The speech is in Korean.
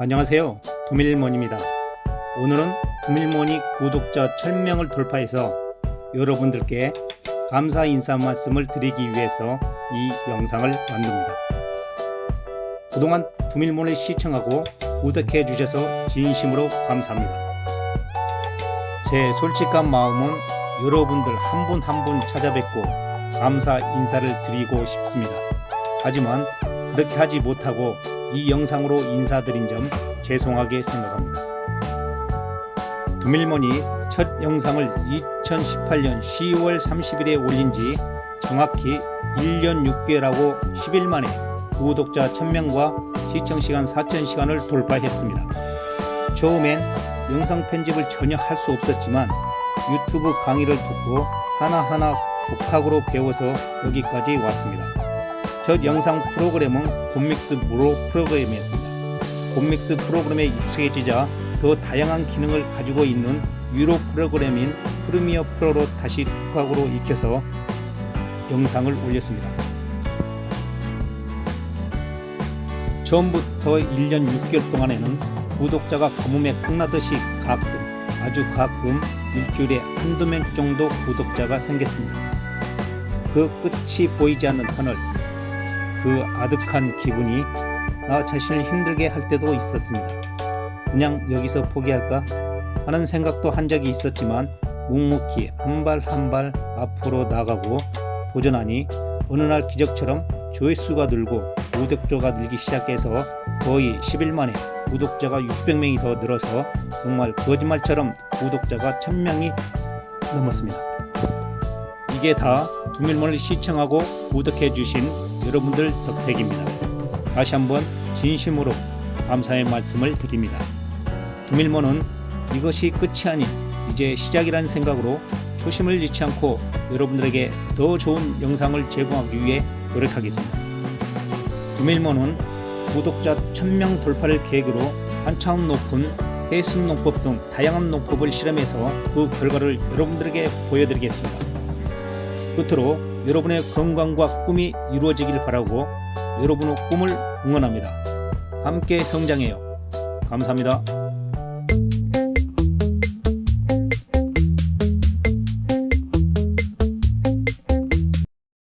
안녕하세요. 두밀몬입니다. 오늘은 두밀몬이 구독자 1000명을 돌파해서 여러분들께 감사 인사 말씀을 드리기 위해서 이 영상을 만듭니다. 그동안 두밀몬을 시청하고 구독해 주셔서 진심으로 감사합니다. 제 솔직한 마음은 여러분들 한 분 한 분 찾아뵙고 감사 인사를 드리고 싶습니다. 하지만 그렇게 하지 못하고 이 영상으로 인사드린 점 죄송하게 생각합니다. 두밀몬이 첫 영상을 2018년 10월 30일에 올린 지 정확히 1년 6개월하고 10일 만에 구독자 1000명과 시청시간 4000시간을 돌파했습니다. 처음엔 영상 편집을 전혀 할 수 없었지만 유튜브 강의를 듣고 하나하나 독학으로 배워서 여기까지 왔습니다. 첫 영상 프로그램은 곰믹스 무로 프로그램이었습니다. 곰믹스 프로그램에 익숙해지자 더 다양한 기능을 가지고 있는 유로 프로그램인 프리미어 프로로 다시 독학으로 익혀서 영상을 올렸습니다. 처음부터 1년 6개월 동안에는 구독자가 가뭄에 콩나듯이 가끔 아주 가끔 일주일에 한두 명 정도 구독자가 생겼습니다. 그 끝이 보이지 않는 터널 그 아득한 기분이 나 자신을 힘들게 할 때도 있었습니다. 그냥 여기서 포기할까 하는 생각도 한 적이 있었지만 묵묵히 한 발 한 발 앞으로 나가고 도전하니 어느 날 기적처럼 조회수가 늘고 구독자가 늘기 시작해서 거의 10일 만에 구독자가 600명이 더 늘어서 정말 거짓말처럼 구독자가 1000명이 넘었습니다. 이게 다 두밀몬을 시청하고 구독해 주신 여러분들 덕택입니다. 다시 한번 진심으로 감사의 말씀을 드립니다. 두밀몬은 이것이 끝이 아닌 이제 시작이라는 생각으로 초심을 잃지 않고 여러분들에게 더 좋은 영상을 제공하기 위해 노력하겠습니다. 두밀몬은 구독자 1000명 돌파를 계기로 한차원 높은 해순 농법 등 다양한 농법을 실험해서 그 결과를 여러분들에게 보여드리겠습니다. 끝으로 여러분의 건강과 꿈이 이루어지길 바라고 여러분의 꿈을 응원합니다. 함께 성장해요. 감사합니다.